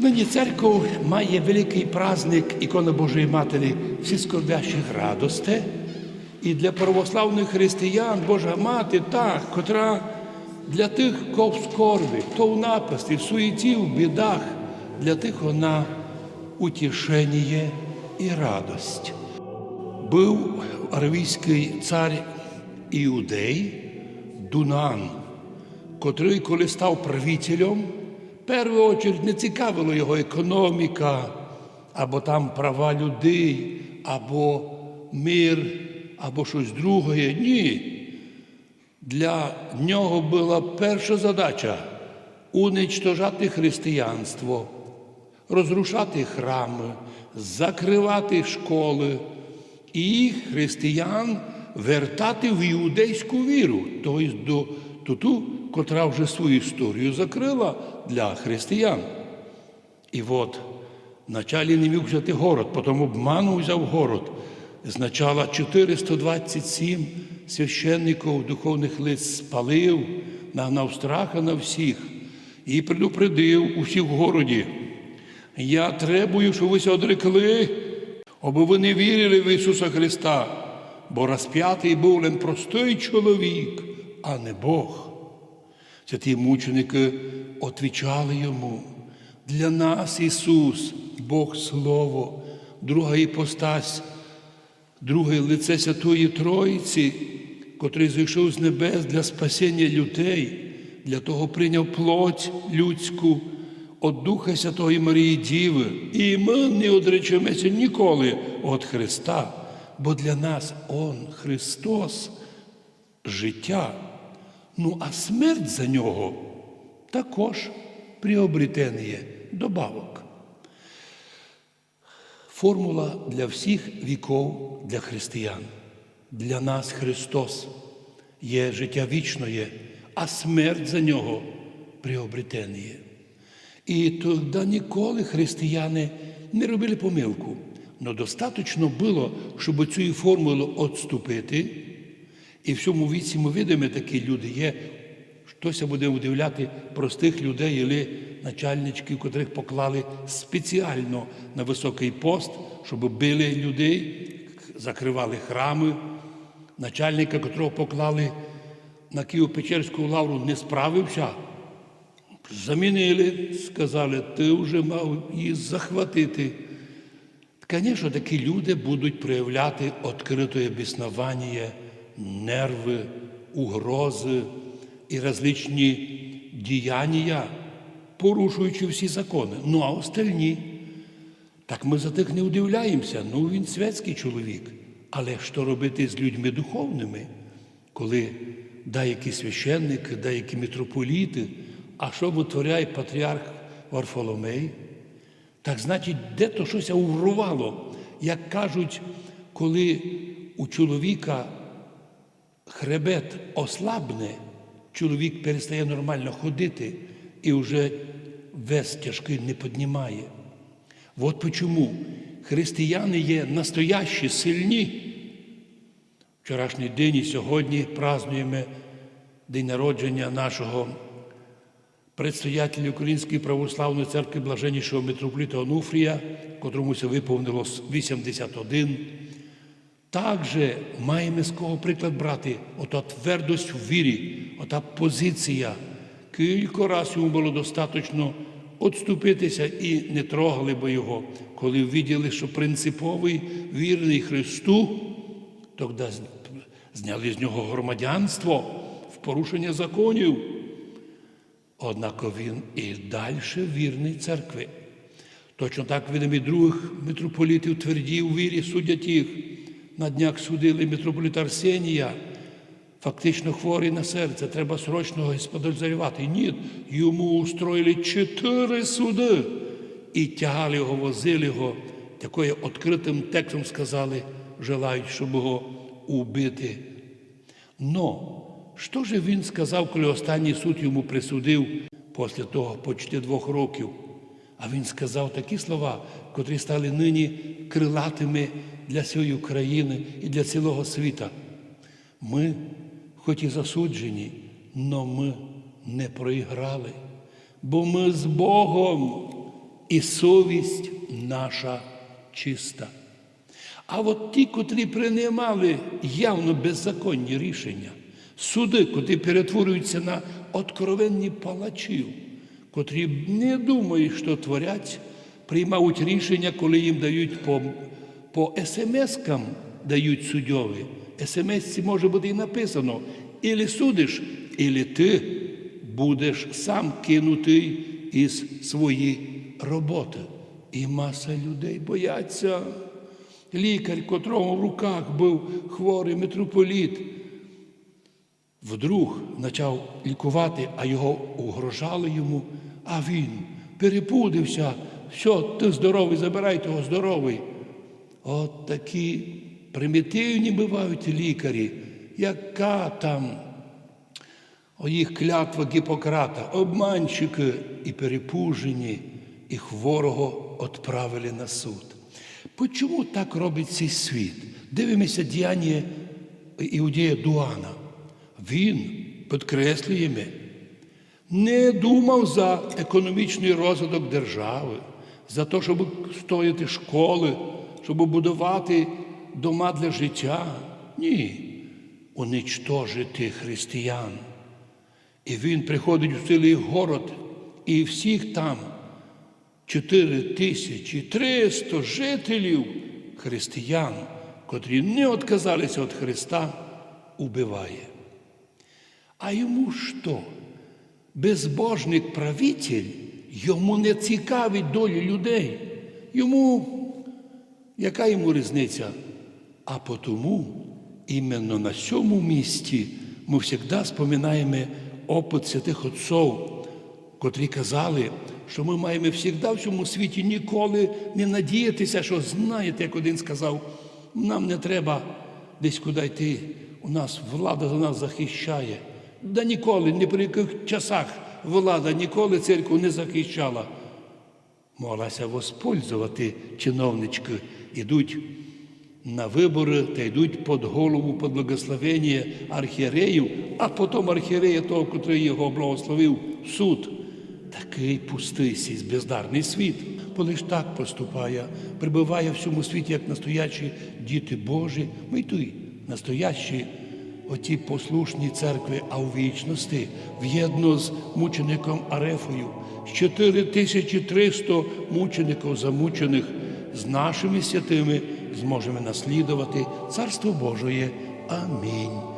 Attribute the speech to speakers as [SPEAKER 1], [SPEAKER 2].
[SPEAKER 1] Нині церква має великий праздник ікони Божої Матері всі скорбящих радосте. І для православних християн Божа Мати та, котра для тих, хто в скорбі, хто в напасті, в суеті, в бідах, для тих вона утішення і радость. Був аравійський цар Іудей Дунан, котрий, коли став правителем, першу чергу не цікавила його економіка, або там права людей, або мир, або щось друге. Ні. Для нього була перша задача уничтожати християнство, розрушати храми, закривати школи і християн вертати в іудейську віру, тобто до ту, котра вже свою історію закрила для християн. І от вначалі не міг взяти город, потім обману взяв город. Спочатку 427 священників духовних лиць спалив, нагнав страха на всіх і предупредив усіх в городі. Я требую, щоб ви одрекли, аби ви не вірили в Ісуса Христа, бо розп'ятий був лише простий чоловік, а не Бог. Святі мученики отвічали йому. Для нас Ісус, Бог Слово, друга іпостась, друге лице Святої Троїці, котрий зійшов з небес для спасіння людей, для того прийняв плоть людську від Духа Святої Марії Діви. І ми не одречемося ніколи від Христа, бо для нас Он, Христос, життя. Ну, а смерть за нього також приобретення добавок. Формула для всіх віков для християн. Для нас Христос є життя вічне, а смерть за нього приобретення. І тоді ніколи християни не робили помилку. Но достатньо було, щоб цю формулу відступити. І в цьому віці ми видимо, такі люди є. Хтось буде удивляти простих людей, або начальничків, котрих поклали спеціально на високий пост, щоб били людей, закривали храми. Начальника, котрого поклали на Києво-Печерську лавру, не справився. Замінили, сказали, ти вже мав її захватити. Звісно, такі люди будуть проявляти відкрите біснування, нерви, угрози і различні діяння, порушуючи всі закони. Ну а остальні, так ми за тих не удивляємося. Ну, він святський чоловік. Але що робити з людьми духовними, коли деякі священники, деякі митрополіти, а що витворяє патріарх Варфоломей? Так значить, де то щось урвало. Як кажуть, коли у чоловіка хребет ослабне, чоловік перестає нормально ходити і вже вес тяжкий не піднімає. От чому християни є настоящі, сильні. Вчорашній день і сьогодні празднуємо день народження нашого предстоятеля Української православної церкви блаженнішого митрополіта Онуфрія, котрому виповнилось 81. Також маємо з кого приклад брати, ота твердость в вірі, ота позиція. Кілька разів йому було достатньо відступитися і не трогали би його, коли виділи, що принциповий вірний Христу, тоді зняли з нього громадянство в порушення законів. Однак він і далі вірний церкви. Точно так видимо і других митрополітів тверді у вірі судять їх. На днях судили митрополіта Арсенія, фактично хворий на серце, треба срочно господарювати. Ні, йому устроїли чотири суди і тягали його, возили його, такою відкритим текстом сказали, желають, щоб його убити. Но що ж він сказав, коли останній суд йому присудив після того почти двох років? А він сказав такі слова, котрі стали нині крилатими для цієї України і для цілого світа. Ми, хоч і засуджені, но ми не проіграли, бо ми з Богом. і совість наша чиста. А от ті, котрі приймали явно беззаконні рішення, суди, котрі перетворюються на откровенні палачів, котрі не думають, що творять, приймають рішення, коли їм дають по, смс-кам дають судьові. СМС може бути і написано: ілі судиш, ілі ти будеш сам кинутий із своєї роботи. І маса людей бояться. Лікар, котрому в руках був хворий митрополіт, вдруг почав лікувати, а його угрожали йому, а він перепудився. Все, ти здоровий, забирай того здоровий. От такі примітивні бувають лікарі, яка там о їх клятва Гіппократа, обманщики і перепужені, і хворого відправили на суд. Почому так робить цей світ? Дивимося діяння Іудея Дуана. Він, підкреслюємо, не думав за економічний розвиток держави, за те, щоб стояти школи, щоб будувати дома для життя. Ні, уничтожити християн. І він приходить у цілий город, і всіх там 4300 жителів християн, котрі не відказалися від Христа, убиває. А йому що? Безбожний правитель, йому не цікавить долі людей. Йому, яка йому різниця? А потому іменно на цьому місці ми завжди споминаємо опит святих отців, котрі казали, що ми маємо завжди в цьому світі ніколи не надіятися, що знаєте, як один сказав, нам не треба десь куди йти. У нас влада за нас захищає. Да ніколи, ні при яких часах влада ніколи церкву не захищала. Моглася воспользувати чиновнички, ідуть на вибори та йдуть під голову, під благословення архієреїв, а потім архієрея того, котрий його благословив, суд. Такий пустий сій бездарний світ, коли ж так поступає, прибуває в цьому світі, як настоячі діти Божі, ми й настоящі оті послушні церкви, а у вічності в'єдно з мучеником Арефою, з 4300 мучеників замучених з нашими святими зможемо наслідувати Царство Божоє. Амінь.